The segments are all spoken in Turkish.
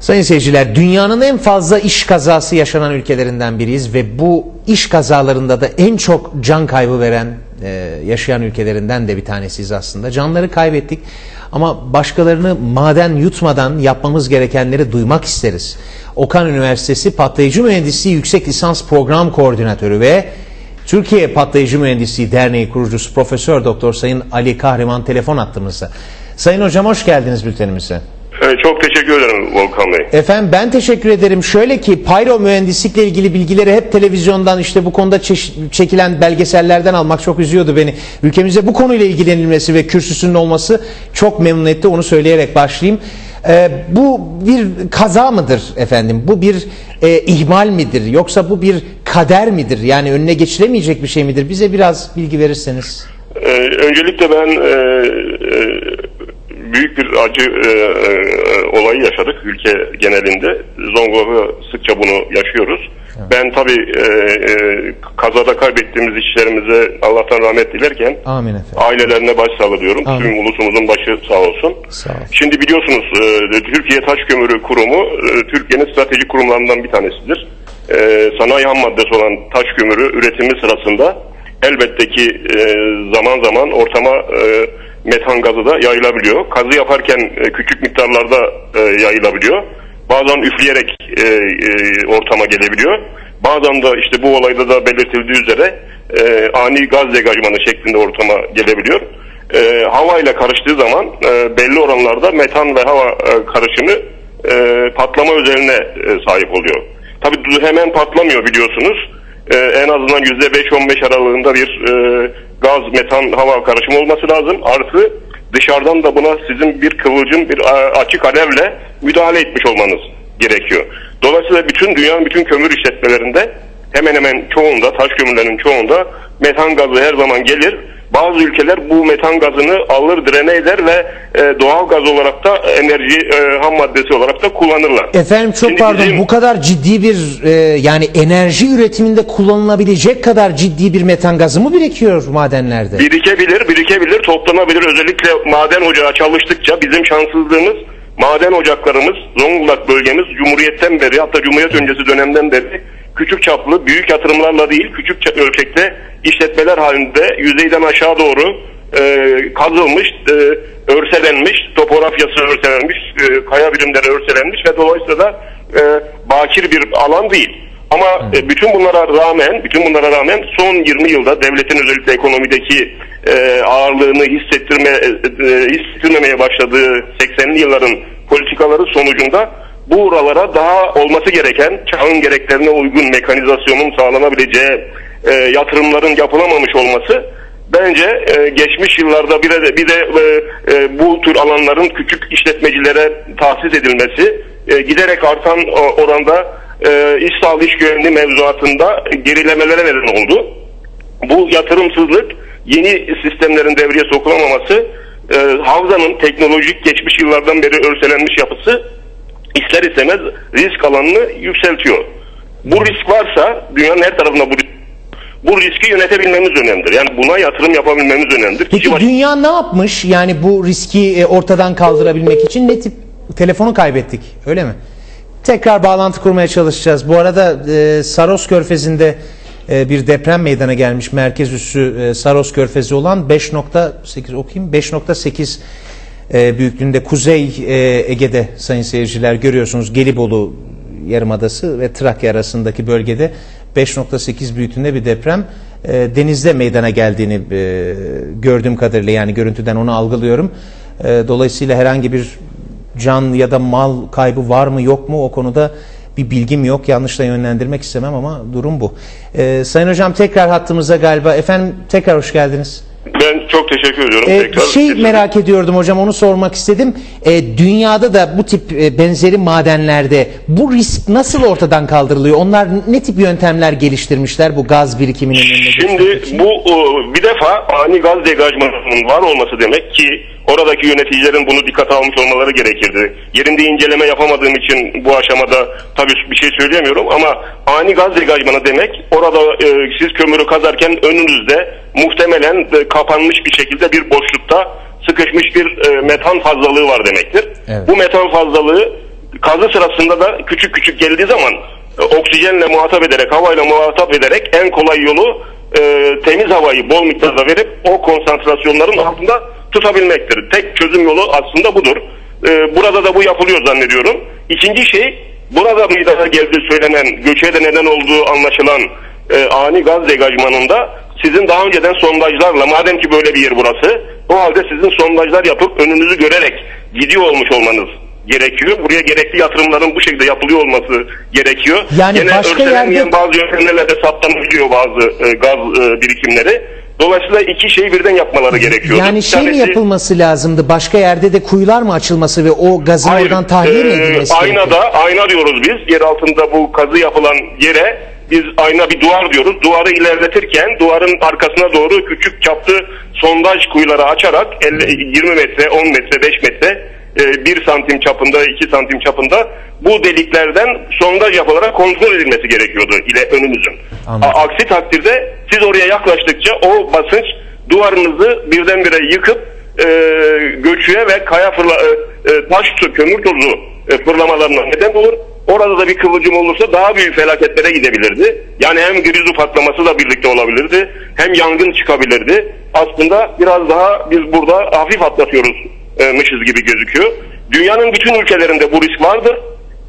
Sayın seyirciler, dünyanın en fazla iş kazası yaşanan ülkelerinden biriyiz ve bu iş kazalarında da en çok can kaybı veren, e, yaşayan ülkelerinden de bir tanesiyiz aslında. Canları kaybettik ama başkalarını maden yutmadan yapmamız gerekenleri duymak isteriz. Okan Üniversitesi Patlayıcı Mühendisliği Yüksek Lisans Program Koordinatörü ve Türkiye Patlayıcı Mühendisliği Derneği kurucusu Profesör Doktor Sayın Ali Kahraman telefon attığımızda. Sayın hocam hoş geldiniz bültenimize. Çok teşekkür ederim Volkan Bey. Efendim ben teşekkür ederim. Şöyle ki pyro mühendislikle ilgili bilgileri hep televizyondan işte bu konuda çekilen belgesellerden almak çok üzüyordu beni. Ülkemizde bu konuyla ilgilenilmesi ve kürsüsünün olması çok memnun etti. Onu söyleyerek başlayayım. Ee, bu bir kaza mıdır efendim? Bu bir e, ihmal midir? Yoksa bu bir kader midir? Yani önüne geçiremeyecek bir şey midir? Bize biraz bilgi verirseniz. Ee, öncelikle ben e, e, büyük bir acı e, e, olayı yaşadık ülke genelinde. Zonguldak'ta sıkça bunu yaşıyoruz. Ben tabii e, e, kazada kaybettiğimiz işlerimize Allah'tan rahmet dilerken Amin efendim. ailelerine başsağlığı diyorum. Amin. Tüm ulusumuzun başı sağ olsun. Sağ olsun. Şimdi biliyorsunuz e, Türkiye Taş Kömürü Kurumu e, Türkiye'nin stratejik kurumlarından bir tanesidir. E, Sanayi ham maddesi olan taş kömürü üretimi sırasında elbette ki e, zaman zaman ortama e, metan gazı da yayılabiliyor. Kazı yaparken e, küçük miktarlarda e, yayılabiliyor. Bazen üfleyerek e, ortama gelebiliyor. Bazen de işte bu olayda da belirtildiği üzere ani gaz degajmanı şeklinde ortama gelebiliyor e, havayla karıştığı zaman belli oranlarda metan ve hava karışımı patlama özelliğine e, sahip oluyor. Tabi hemen patlamıyor biliyorsunuz. En azından %5-15 aralığında bir gaz, metan, hava karışımı olması lazım. Artı dışarıdan da buna sizin bir kıvılcım, bir a- açık alevle müdahale etmiş olmanız gerekiyor. Dolayısıyla bütün dünyanın bütün kömür işletmelerinde hemen hemen çoğunda, taş kömürlerinin çoğunda metan gazı her zaman gelir. Bazı ülkeler bu metan gazını alır, direne eder ve e, doğal gaz olarak da enerji e, ham maddesi olarak da kullanırlar. Efendim çok Şimdi pardon bizim- bu kadar ciddi bir e, yani enerji üretiminde kullanılabilecek kadar ciddi bir metan gazı mı birikiyor madenlerde? Birikebilir, birikebilir, toplanabilir. Özellikle maden ocağı çalıştıkça bizim şanssızlığımız maden ocaklarımız, Zonguldak bölgemiz Cumhuriyet'ten beri hatta Cumhuriyet öncesi dönemden beri küçük çaplı, büyük yatırımlarla değil, küçük ölçekte işletmeler halinde yüzeyden aşağı doğru e, kazılmış, e, örselenmiş, topografyası örselenmiş, e, kaya birimleri örselenmiş ve dolayısıyla da e, bakir bir alan değil. Ama e, bütün bunlara rağmen, bütün bunlara rağmen son 20 yılda devletin özellikle ekonomideki e, ağırlığını hissettirme e, e, hissettirmemeye başladığı 80'li yılların politikaları sonucunda bu oralara daha olması gereken çağın gereklerine uygun mekanizasyonun sağlanabileceği e, yatırımların yapılamamış olması bence e, geçmiş yıllarda bir de, bir de e, e, bu tür alanların küçük işletmecilere tahsis edilmesi e, giderek artan o- oranda e, iş sağlığı iş güvenliği mevzuatında gerilemelere neden oldu. Bu yatırımsızlık yeni sistemlerin devreye sokulamaması e, havzanın teknolojik geçmiş yıllardan beri örselenmiş yapısı ister istemez risk alanını yükseltiyor. Bu risk varsa dünyanın her tarafında bu risk bu riski yönetebilmemiz önemlidir. Yani buna yatırım yapabilmemiz önemlidir. Peki Kişi dünya ne yapmış yani bu riski e, ortadan kaldırabilmek için ne tip telefonu kaybettik öyle mi? Tekrar bağlantı kurmaya çalışacağız. Bu arada e, Saros Körfezi'nde e, bir deprem meydana gelmiş. Merkez üssü e, Saros Körfezi olan 5.8 okuyayım 5.8 e, büyüklüğünde Kuzey e, Ege'de sayın seyirciler görüyorsunuz Gelibolu Yarımadası ve Trakya arasındaki bölgede 5.8 büyüklüğünde bir deprem e, denizde meydana geldiğini e, gördüğüm kadarıyla yani görüntüden onu algılıyorum. E, dolayısıyla herhangi bir can ya da mal kaybı var mı yok mu o konuda bir bilgim yok. Yanlış da yönlendirmek istemem ama durum bu. E, Sayın Hocam tekrar hattımıza galiba. Efendim tekrar hoş geldiniz. Çok teşekkür ediyorum. Ee, Tekrar şey kesin- merak ediyordum hocam onu sormak istedim. Ee, dünyada da bu tip e, benzeri madenlerde bu risk nasıl ortadan kaldırılıyor? Onlar ne tip yöntemler geliştirmişler bu gaz birikiminin önüne Şimdi bu e, bir defa ani gaz degajmanının var olması demek ki oradaki yöneticilerin bunu dikkate almış olmaları gerekirdi. Yerinde inceleme yapamadığım için bu aşamada tabii bir şey söyleyemiyorum ama ani gaz degajmanı demek orada e, siz kömürü kazarken önünüzde muhtemelen e, kapanmış bir şekilde bir boşlukta sıkışmış bir e, metan fazlalığı var demektir. Evet. Bu metan fazlalığı kazı sırasında da küçük küçük geldiği zaman e, oksijenle muhatap ederek, havayla muhatap ederek en kolay yolu e, temiz havayı bol miktarda verip o konsantrasyonların altında tutabilmektir. Tek çözüm yolu aslında budur. E, burada da bu yapılıyor zannediyorum. İkinci şey burada meydana geldiği söylenen göçe de neden olduğu anlaşılan e, ani gaz degajmanında sizin daha önceden sondajlarla madem ki böyle bir yer burası o halde sizin sondajlar yapıp önünüzü görerek gidiyor olmuş olmanız gerekiyor. Buraya gerekli yatırımların bu şekilde yapılıyor olması gerekiyor. Yani Gene başka yerde- bazı yöntemlerle de saptanabiliyor bazı e, gaz e, birikimleri. Dolayısıyla iki şeyi birden yapmaları gerekiyor. Yani şey mi yapılması lazımdı? Başka yerde de kuyular mı açılması ve o gazın Hayır, oradan tahliye mi e, edilmesi gerekiyor? Aynada, ayna diyoruz biz. Yer altında bu kazı yapılan yere biz ayna bir duvar diyoruz. Duvarı ilerletirken duvarın arkasına doğru küçük çaplı sondaj kuyuları açarak 50, 20 metre, 10 metre, 5 metre, 1 santim çapında, 2 santim çapında bu deliklerden sondaj yapılarak kontrol edilmesi gerekiyordu ile önümüzün. Anladım. Aksi takdirde siz oraya yaklaştıkça o basınç duvarınızı birdenbire yıkıp e, göçüye ve kaya fırla, e, e, taş su, kömür tozu e, fırlamalarına neden olur. Orada da bir kıvılcım olursa daha büyük felaketlere gidebilirdi. Yani hem grizu patlaması da birlikte olabilirdi. Hem yangın çıkabilirdi. Aslında biraz daha biz burada hafif atlatıyoruz e, mışız gibi gözüküyor. Dünyanın bütün ülkelerinde bu risk vardır.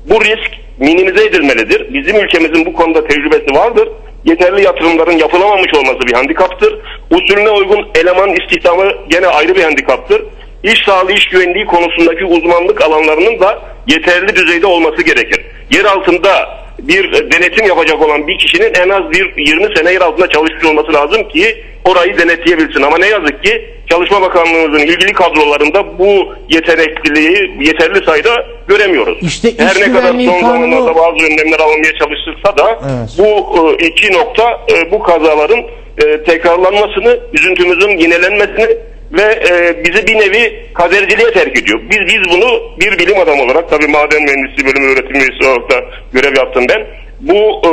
Bu risk minimize edilmelidir. Bizim ülkemizin bu konuda tecrübesi vardır. Yeterli yatırımların yapılamamış olması bir handikaptır. Usulüne uygun eleman istihdamı gene ayrı bir handikaptır. İş sağlığı, iş güvenliği konusundaki uzmanlık alanlarının da yeterli düzeyde olması gerekir. Yer altında bir denetim yapacak olan bir kişinin en az bir 20 sene yer altında çalışmış olması lazım ki orayı denetleyebilsin. Ama ne yazık ki Çalışma Bakanlığımızın ilgili kadrolarında bu yetenekliliği yeterli sayıda göremiyoruz. İşte iş Her ne kadar son zamanlarda bazı önlemler alınmaya çalışılsa da Evet. bu e, iki nokta e, bu kazaların e, tekrarlanmasını, üzüntümüzün yinelenmesini ve e, bizi bir nevi kaderciliğe terk ediyor. Biz biz bunu bir bilim adamı olarak tabii maden mühendisliği bölümü öğretim üyesi olarak da görev yaptım ben. Bu e,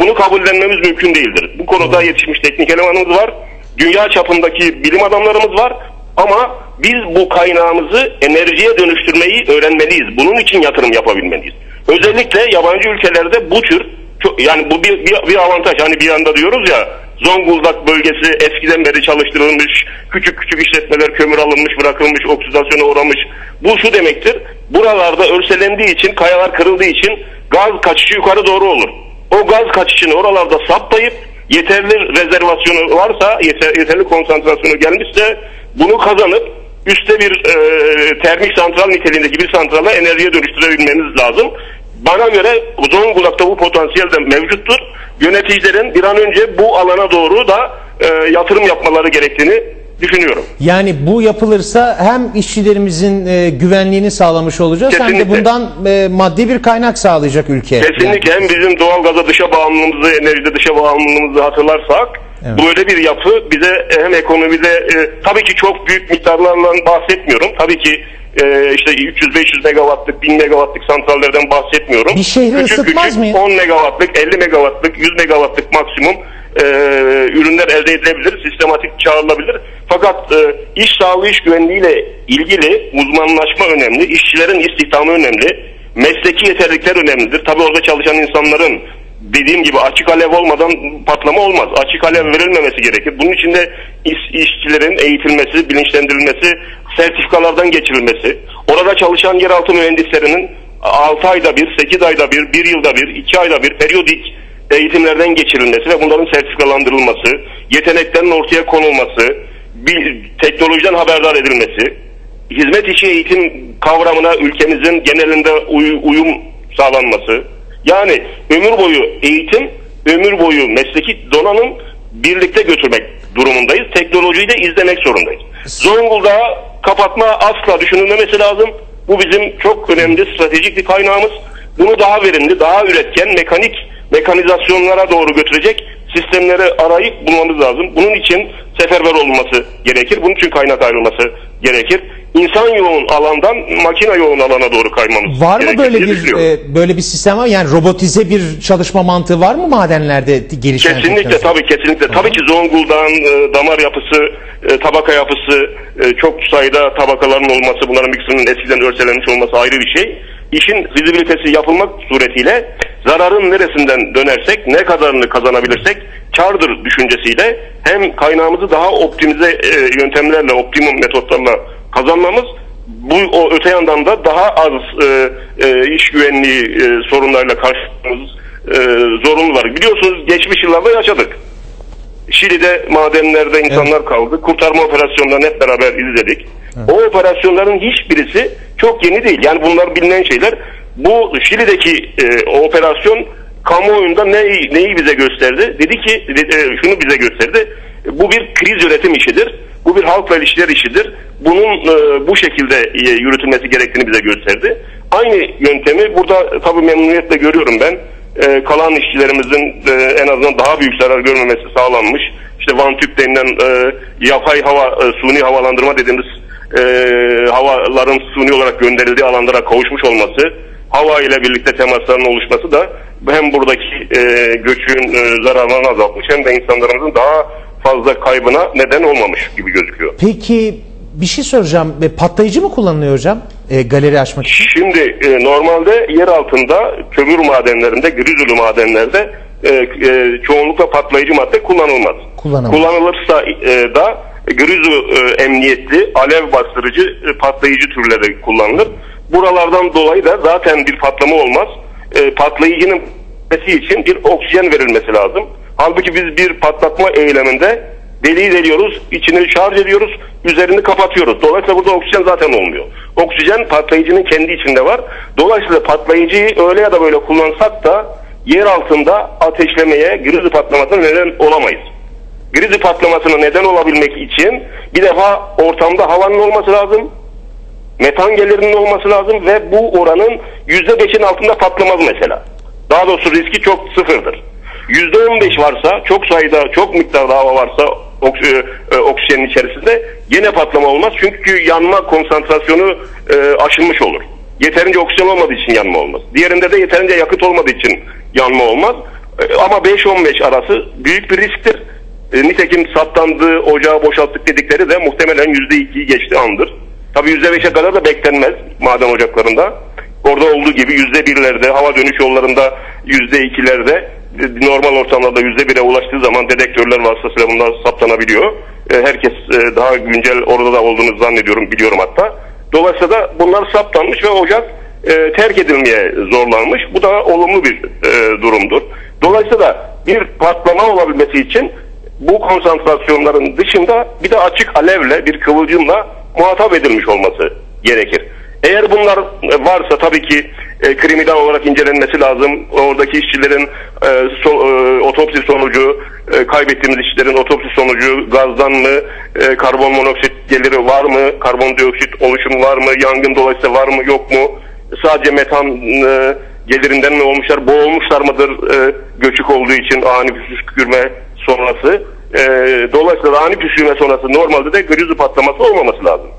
bunu kabullenmemiz mümkün değildir. Bu konuda yetişmiş teknik elemanımız var. Dünya çapındaki bilim adamlarımız var. Ama biz bu kaynağımızı enerjiye dönüştürmeyi öğrenmeliyiz. Bunun için yatırım yapabilmeliyiz. Özellikle yabancı ülkelerde bu tür yani bu bir, bir, bir avantaj. Hani bir anda diyoruz ya Zonguldak bölgesi eskiden beri çalıştırılmış, küçük küçük işletmeler kömür alınmış, bırakılmış, oksidasyona uğramış. Bu şu demektir. Buralarda örselendiği için, kayalar kırıldığı için gaz kaçışı yukarı doğru olur. O gaz kaçışını oralarda saptayıp yeterli rezervasyonu varsa, yeter, yeterli konsantrasyonu gelmişse bunu kazanıp üstte bir e, termik santral niteliğindeki bir santrala enerjiye dönüştürebilmeniz lazım. Bana göre Zonguldak'ta bu potansiyel de mevcuttur. Yöneticilerin bir an önce bu alana doğru da e, yatırım yapmaları gerektiğini düşünüyorum. Yani bu yapılırsa hem işçilerimizin e, güvenliğini sağlamış olacağız hem de Kesinlikle. bundan e, maddi bir kaynak sağlayacak ülke. Kesinlikle hem bizim doğalgaza dışa bağımlılığımızı, enerjide dışa bağımlılığımızı hatırlarsak Evet. böyle bir yapı bize hem ekonomide e, tabii ki çok büyük miktarlarla bahsetmiyorum. Tabii ki e, işte 300-500 megawattlık, 1000 megawattlık santrallerden bahsetmiyorum. Bir şehri ısıtmaz mı ya? 10 megawattlık, 50 megawattlık, 100 megawattlık maksimum e, ürünler elde edilebilir, sistematik çağrılabilir. Fakat e, iş sağlığı, iş güvenliğiyle ilgili uzmanlaşma önemli, işçilerin istihdamı önemli, mesleki yeterlilikler önemlidir. Tabii orada çalışan insanların dediğim gibi açık alev olmadan patlama olmaz. Açık alev verilmemesi gerekir. Bunun için de iş- işçilerin eğitilmesi, bilinçlendirilmesi, sertifikalardan geçirilmesi, orada çalışan yeraltı mühendislerinin 6 ayda bir, 8 ayda bir, 1 yılda bir, 2 ayda bir periyodik eğitimlerden geçirilmesi ve bunların sertifikalandırılması, yeteneklerin ortaya konulması, bir, teknolojiden haberdar edilmesi, hizmet içi eğitim kavramına ülkemizin genelinde uy- uyum sağlanması. Yani ömür boyu eğitim, ömür boyu mesleki donanım birlikte götürmek durumundayız. Teknolojiyi de izlemek zorundayız. Zonguldak'ı kapatma asla düşünülmemesi lazım. Bu bizim çok önemli stratejik bir kaynağımız. Bunu daha verimli, daha üretken, mekanik mekanizasyonlara doğru götürecek sistemleri arayıp bulmamız lazım. Bunun için seferber olunması gerekir. Bunun için kaynak ayrılması gerekir. insan yoğun alandan makine yoğun alana doğru kaymamız Var mı böyle bir e, böyle bir sistem var? Yani robotize bir çalışma mantığı var mı madenlerde gelişen? Kesinlikle tabii kesinlikle. Tabii ki Zonguldak'ın e, damar yapısı, e, tabaka yapısı, e, çok sayıda tabakaların olması, bunların ikisinin eskiden örselenmiş olması ayrı bir şey. İşin fizibilitesi yapılmak suretiyle zararın neresinden dönersek, ne kadarını kazanabilirsek kardır düşüncesiyle hem kaynağımızı daha optimize e, yöntemlerle, optimum metotlarla kazanmamız bu o öte yandan da daha az e, e, iş güvenliği e, sorunlarıyla karşılaştığımız e, zorunlular. Biliyorsunuz geçmiş yıllarda yaşadık. Şili'de madenlerde insanlar kaldı. Kurtarma operasyonlarını hep beraber izledik. O operasyonların hiçbirisi çok yeni değil. Yani bunlar bilinen şeyler. Bu Şili'deki e, operasyon kamuoyunda neyi, neyi bize gösterdi? Dedi ki e, şunu bize gösterdi. Bu bir kriz yönetim işidir. Bu bir halkla ilişkiler işidir. Bunun e, bu şekilde e, yürütülmesi gerektiğini bize gösterdi. Aynı yöntemi burada tabii memnuniyetle görüyorum ben. E, kalan işçilerimizin e, en azından daha büyük zarar görmemesi sağlanmış. İşte Van Tüp denilen e, yapay hava, e, suni havalandırma dediğimiz e, havaların suni olarak gönderildiği alanlara kavuşmuş olması, hava ile birlikte temasların oluşması da hem buradaki e, göçün e, zararlarını azaltmış hem de insanlarımızın daha fazla kaybına neden olmamış gibi gözüküyor. Peki bir şey soracağım. E, Patlayıcı mı kullanılıyor hocam? E, galeri açmak için. Şimdi e, normalde yer altında kömür madenlerinde, grizülü madenlerde e, e, çoğunlukla patlayıcı madde kullanılmaz. Kullanılmaz. Kullanılırsa e, da grizü e, emniyetli, alev bastırıcı e, patlayıcı türleri kullanılır. Buralardan dolayı da zaten bir patlama olmaz. E, patlayıcının için bir oksijen verilmesi lazım. Halbuki biz bir patlatma eyleminde deliği deliyoruz, içini şarj ediyoruz, üzerini kapatıyoruz. Dolayısıyla burada oksijen zaten olmuyor. Oksijen patlayıcının kendi içinde var. Dolayısıyla patlayıcıyı öyle ya da böyle kullansak da yer altında ateşlemeye, grizi patlamasına neden olamayız. Grizi patlamasına neden olabilmek için bir defa ortamda havanın olması lazım, metan gelirinin olması lazım ve bu oranın %5'in altında patlamaz mesela. Daha doğrusu riski çok sıfırdır. %15 varsa, çok sayıda, çok miktarda hava varsa oks- e, oksijenin içerisinde yine patlama olmaz. Çünkü yanma konsantrasyonu e, aşılmış olur. Yeterince oksijen olmadığı için yanma olmaz. Diğerinde de yeterince yakıt olmadığı için yanma olmaz. E, ama 5-15 arası büyük bir risktir. E, nitekim saptandığı ocağı boşalttık dedikleri de muhtemelen %2'yi geçti andır. Tabii %5'e kadar da beklenmez maden ocaklarında. Orada olduğu gibi %1'lerde, hava dönüş yollarında %2'lerde, e, normal ortamlarda %1'e ulaştığı zaman dedektörler vasıtasıyla bunlar saptanabiliyor. E, Herkes daha güncel orada da olduğunu zannediyorum, biliyorum hatta. Dolayısıyla da bunlar saptanmış ve ocak e, terk edilmeye zorlanmış. Bu da olumlu bir durumdur. Dolayısıyla da bir patlama olabilmesi için bu konsantrasyonların dışında bir de açık alevle bir kıvılcımla muhatap edilmiş olması gerekir. Eğer bunlar e, varsa tabii ki e, kriminal olarak incelenmesi lazım. Oradaki işçilerin e, so- e, otopsi sonucu, e, kaybettiğimiz işçilerin otopsi sonucu gazdan mı, e, karbon monoksit geliri var mı, karbondioksit oluşumu var mı, yangın dolayısıyla var mı yok mu, sadece metan e, gelirinden mi olmuşlar, boğulmuşlar mıdır e, göçük olduğu için ani püskürme sonrası. E, dolayısıyla ani püskürme sonrası normalde de grizi patlaması olmaması lazım.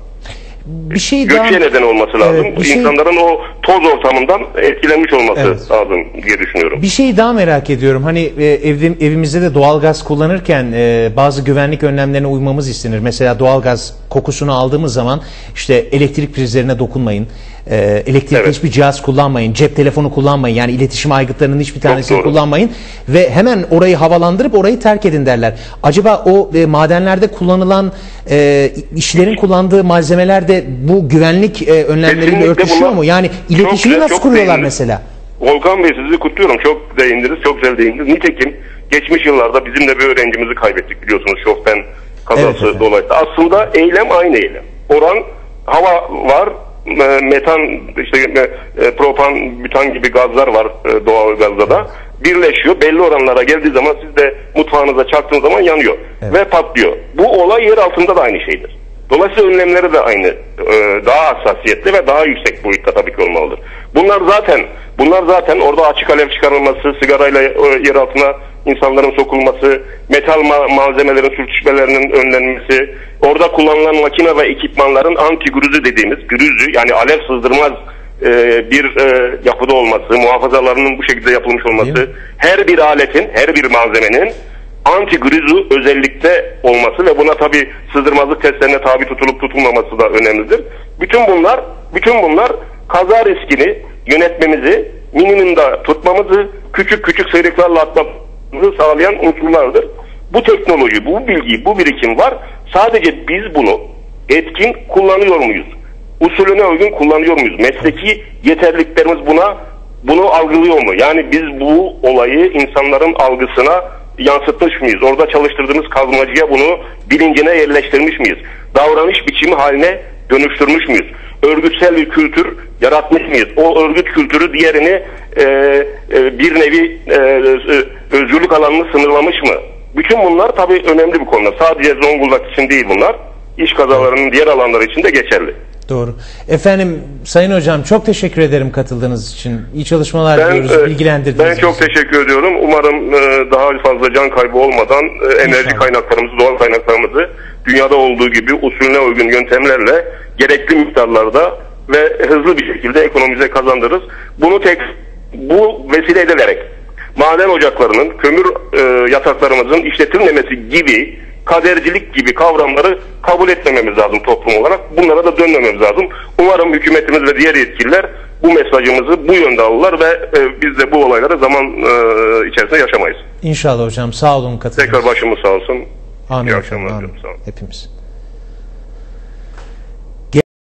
Bir şey daha... Göçe neden olması lazım. Evet, şey- İnsanların o toz ortamından etkilenmiş olması Evet. lazım diye düşünüyorum. Bir şey daha merak ediyorum. Hani e, evde, evimizde de doğalgaz kullanırken e, bazı güvenlik önlemlerine uymamız istenir. Mesela doğalgaz kokusunu aldığımız zaman işte elektrik prizlerine dokunmayın. E, elektrikli Evet. hiçbir cihaz kullanmayın. Cep telefonu kullanmayın. Yani iletişim aygıtlarının hiçbir tanesini kullanmayın. Ve hemen orayı havalandırıp orayı terk edin derler. Acaba o e, madenlerde kullanılan e, işlerin kullandığı malzemeler de bu güvenlik e, önlemleriyle Kesinlikle örtüşüyor bunlar mu? Yani iletişimi güzel, nasıl çok kuruyorlar mesela? Volkan Bey sizi kutluyorum. Çok değindiniz, çok güzel değindiniz. Nitekim geçmiş yıllarda bizim de bir öğrencimizi kaybettik biliyorsunuz şofben kazası Evet efendim. dolayısıyla. Aslında eylem aynı eylem. Oran hava var, e, metan, işte e, propan, bütan gibi gazlar var e, doğal gazda da. Birleşiyor. Belli oranlara geldiği zaman siz de mutfağınıza çaktığınız zaman yanıyor. Ve patlıyor. Bu olay yer altında da aynı şeydir. Dolayısıyla önlemleri de aynı. e, daha hassasiyetli ve daha yüksek boyutta tabii ki olmalıdır. Bunlar zaten bunlar zaten orada açık alev çıkarılması, sigarayla e, yer altına insanların sokulması, metal ma- malzemelerin sürtüşmelerinin önlenmesi, orada kullanılan makine ve ekipmanların anti grüzü dediğimiz grüzü yani alev sızdırmaz e, bir e, yapıda olması, muhafazalarının bu şekilde yapılmış olması, her bir aletin, her bir malzemenin anti grüzü özellikte olması ve buna tabi sızdırmazlık testlerine tabi tutulup tutulmaması da önemlidir. Bütün bunlar, bütün bunlar kaza riskini yönetmemizi, minimumda tutmamızı, küçük küçük sıyrıklarla atmamızı sağlayan unsurlardır. Bu teknoloji, bu bilgi, bu birikim var. Sadece biz bunu etkin kullanıyor muyuz? Usulüne uygun kullanıyor muyuz? Mesleki yeterliliklerimiz buna bunu algılıyor mu? Yani biz bu olayı insanların algısına yansıtmış mıyız? Orada çalıştırdığımız kazmacıya bunu bilincine yerleştirmiş miyiz? Davranış biçimi haline dönüştürmüş müyüz? Örgütsel bir kültür yaratmış mıyız? O örgüt kültürü diğerini e, e, bir nevi e, e, özgürlük alanını sınırlamış mı? Bütün bunlar tabii önemli bir konular. Sadece Zonguldak için değil bunlar. İş kazalarının diğer alanları için de geçerli. Doğru. Efendim Sayın Hocam çok teşekkür ederim katıldığınız için. İyi çalışmalar Ben, diliyoruz. e, bilgilendirdiniz. ben çok bizi. teşekkür ediyorum. Umarım e, daha fazla can kaybı olmadan e, enerji İnşallah. kaynaklarımızı, doğal kaynaklarımızı dünyada olduğu gibi usulüne uygun yöntemlerle gerekli miktarlarda ve hızlı bir şekilde ekonomize kazandırırız. Bunu tek bu vesile edilerek maden ocaklarının, kömür e, yataklarımızın işletilmemesi gibi kadercilik gibi kavramları kabul etmememiz lazım toplum olarak. Bunlara da dönmememiz lazım. Umarım hükümetimiz ve diğer yetkililer bu mesajımızı bu yönde alırlar ve e, biz de bu olayları zaman e, içerisinde yaşamayız. İnşallah hocam sağ olun katıldığınız Tekrar başımız sağ olsun. Amin İyi akşamlar amin. diliyorum. Sağ olun. Hepimiz.